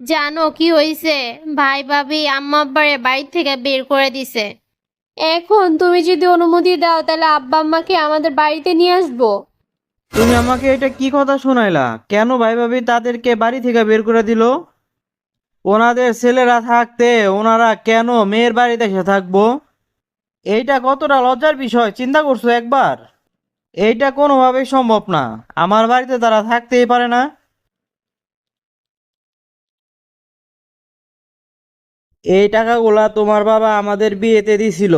জানো কি হয়েছে ভাই ভাবি আম্মা আব্বারে বাড়ি থেকে বের করে দিছে। এখন তুমি যদি অনুমতি দাও তাহলে আব্বা আম্মাকে আমাদের বাড়িতে নিয়ে আসব। তুমি আমাকে এটা কি কথা শোনাইলা? কেন ভাই ভাবি তাদেরকে বাড়ি থেকে বের করে দিল? ওনাদের ছেলেরা থাকতে ওনারা কেন মেয়ের বাড়িতে এসে থাকব? এইটা কতটা লজ্জার বিষয় চিন্তা করছ একবার? এইটা কোনোভাবেই সম্ভব না। আমার বাড়িতে তারা থাকতেই পারে না। এই টাকাগুলা তোমার বাবা আমাদের বিয়েতে দিছিল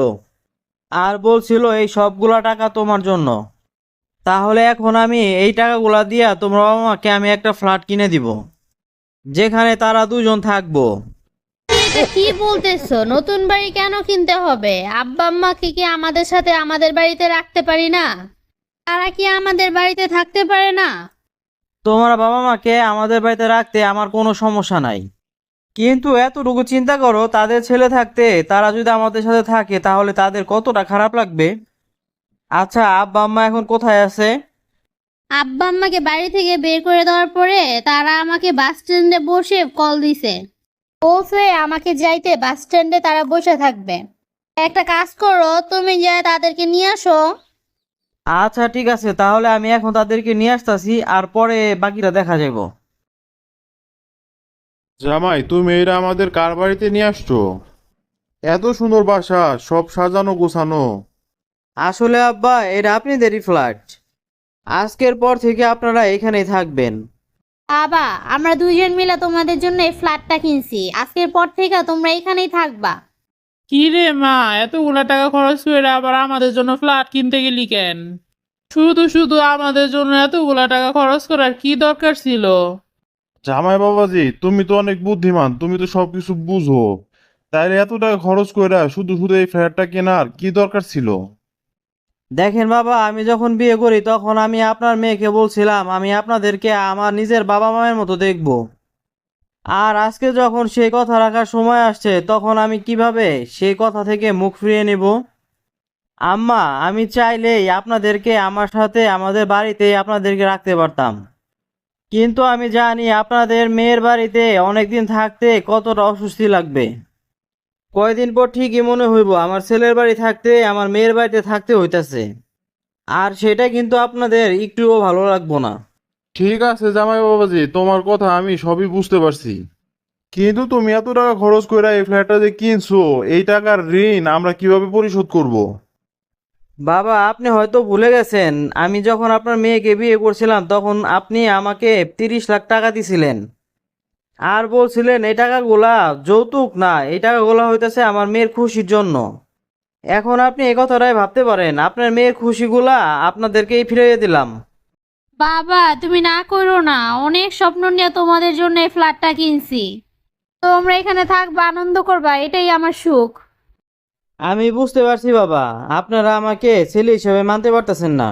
আর বলছিল এই সবগুলা টাকা তোমার জন্য। তাহলে এখন আমি এই টাকাগুলা দিয়া তোমার বাবা মাকে আমি একটা ফ্ল্যাট কিনে দিব যেখানে তারা দুজন থাকব। এটা কি বলতেছো? নতুন বাড়ি কেন কিনতে হবে? আব্বা আম্মাকে কি আমাদের সাথে আমাদের বাড়িতে রাখতে পারি না? তারা কি আমাদের বাড়িতে থাকতে পারে না? তোমার বাবা মাকে আমাদের বাড়িতে রাখতে আমার কোনো সমস্যা নাই। কিন্তু এতটুকু চিন্তা করো তাদের ছেলে থাকতে তারা যদি আমাদের সাথে থাকে তাহলে তাদের কতটা খারাপ লাগবে? আচ্ছা আব্বা আম্মা এখন কোথায় আছে? আব্বা আম্মাকে বাড়ি থেকে বের করে দেওয়ার পরে তারা আমাকে বাস স্ট্যান্ডে বসে কল দিছে। বলছে আমাকে যাইতে বাস স্ট্যান্ডে তারা বসে থাকবে। একটা কাজ করো তুমি যে তাদেরকে নিয়ে আসো। আচ্ছা ঠিক আছে তাহলে আমি এখন তাদেরকে নিয়ে আসতেছি আর পরে বাকিটা দেখা যাব জামাই তুমি এরা আমাদের কার বাড়িতে নিয়ে আসছো? এত সুন্দর বাসা সব সাজানো গোছানো। আসলে আব্বা এটা আপনাদেরই ফ্ল্যাট আজকের পর থেকে আপনারা এখানেই থাকবেন। বাবা আমরা দুইজন মিলে তোমাদের জন্য এই ফ্ল্যাটটা কিনছি। আজকের পর থেকে তোমরা এখানেই থাকবা। কি রে মা এতগুলা টাকা খরচ করে আবার আমাদের জন্য ফ্ল্যাট কিনতে গেলি কেন? শুধু শুধু আমাদের জন্য এতগুলা টাকা খরচ করার কি দরকার ছিল? জামাই বাবাজি, তুমি তো অনেক বুদ্ধিমান, তুমি তো সবকিছু বুঝো। তাইলে এত টাকা খরচ করে শুধু শুধু এই ফ্ল্যাটটা কেনার কি দরকার ছিল? দেখেন বাবা, আমি যখন বিয়ে করি তখন আমি আপনার মেয়েকে বলছিলাম, আমি আপনাদেরকে আমার নিজের বাবা মায়ের মতো দেখব। আর আজকে যখন সেই কথা রাখার সময় আসছে, তখন আমি কীভাবে সেই কথা থেকে মুখ ফিরিয়ে নেব? আম্মা, আমি চাইলেই আপনাদেরকে আমার সাথে, আমাদের বাড়িতে আপনাদেরকে রাখতে পারতাম। কিন্তু আমি জানি আপনাদের মেয়ের বাড়িতে অনেকদিন থাকতে কতটা অস্বস্তি লাগবে। কয়দিন পর ঠিকই মনে হইব, আমার ছেলের বাড়ি থাকতে, আমার মেয়ের বাড়িতে থাকতে হইতাছে। আর সেটা কিন্তু আপনাদের একটুও ভালো লাগবো না। ঠিক আছে জামাই বাবাজি, তোমার কথা আমি সবই বুঝতে পারছি। কিন্তু তুমি এত টাকা খরচ করে এই ফ্ল্যাটটা যে কিনছো, এই টাকার ঋণ আমরা কীভাবে পরিশোধ করব। বাবা, আপনি হয়তো ভুলে গেছেন, আমি যখন আপনার মেয়েকে বিয়ে করছিলাম তখন আপনি আমাকে তিরিশ লাখ টাকা দিছিলেন। আর বলছিলেন, এই টাকাগুলা যৌতুক না, এই টাকাগুলা হইতেছে আমার মেয়ের খুশির জন্য। এখন আপনি এই কথাটাই ভাবতে পারেন, আপনার মেয়ের খুশিগুলা আপনাদেরকেই ফিরিয়ে দিলাম। বাবা, তুমি না করো না, অনেক স্বপ্ন নিয়ে তোমাদের জন্য এই ফ্ল্যাটটা কিনছি। তোমরা এখানে থাকবা, আনন্দ করবা, এটাই আমার সুখ। আমি বুঝতে পারছি বাবা, আপনারা আমাকে ছেলে হিসেবে মানতে পারতেছেন না।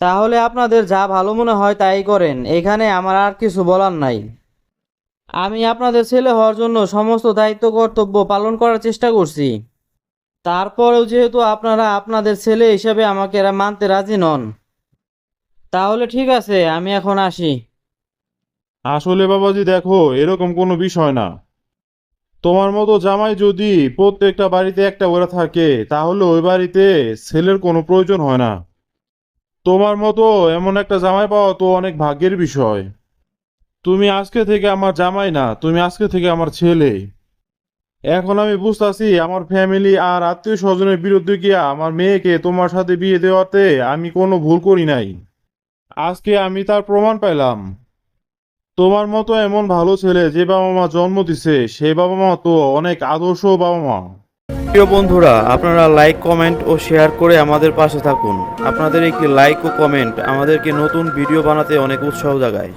তাহলে আপনাদের যা ভালো মনে হয় তাই করেন, এখানে আমার আর কিছু বলার নাই। আমি আপনাদের ছেলে হওয়ার জন্য সমস্ত দায়িত্ব কর্তব্য পালন করার চেষ্টা করছি। তারপরেও যেহেতু আপনারা আপনাদের ছেলে হিসেবে আমাকে এরা মানতে রাজি নন। তাহলে ঠিক আছে, আমি এখন আসি। আসলে বাবাজি, দেখো, এরকম কোনো বিষয় না। তোমার মতো জামাই যদি প্রত্যেকটা বাড়িতে একটা ওরা থাকে, তাহলে ওই বাড়িতে ছেলের কোনো প্রয়োজন হয় না। তোমার মতো এমন একটা জামাই পাওয়া তো অনেক ভাগ্যের বিষয়। তুমি আজকে থেকে আমার জামাই না, তুমি আজকে থেকে আমার ছেলে। এখন আমি বুঝতাছি আমার ফ্যামিলি আর আত্মীয় স্বজনের বিরুদ্ধে গিয়া আমার মেয়েকে তোমার সাথে বিয়ে দেওয়াতে আমি কোনো ভুল করি নাই। আজকে আমি তার প্রমাণ পাইলাম। তোমার মতো এমন ভালো ছেলে যে বাবা মা জন্ম দিছে সেই বাবা মা তো অনেক আদর্শ বাবা মা। প্রিয় বন্ধুরা, আপনারা লাইক, কমেন্ট ও শেয়ার করে আমাদের পাশে থাকুন। আপনাদের একটি লাইক ও কমেন্ট আমাদেরকে নতুন ভিডিও বানাতে অনেক উৎসাহ জাগায়।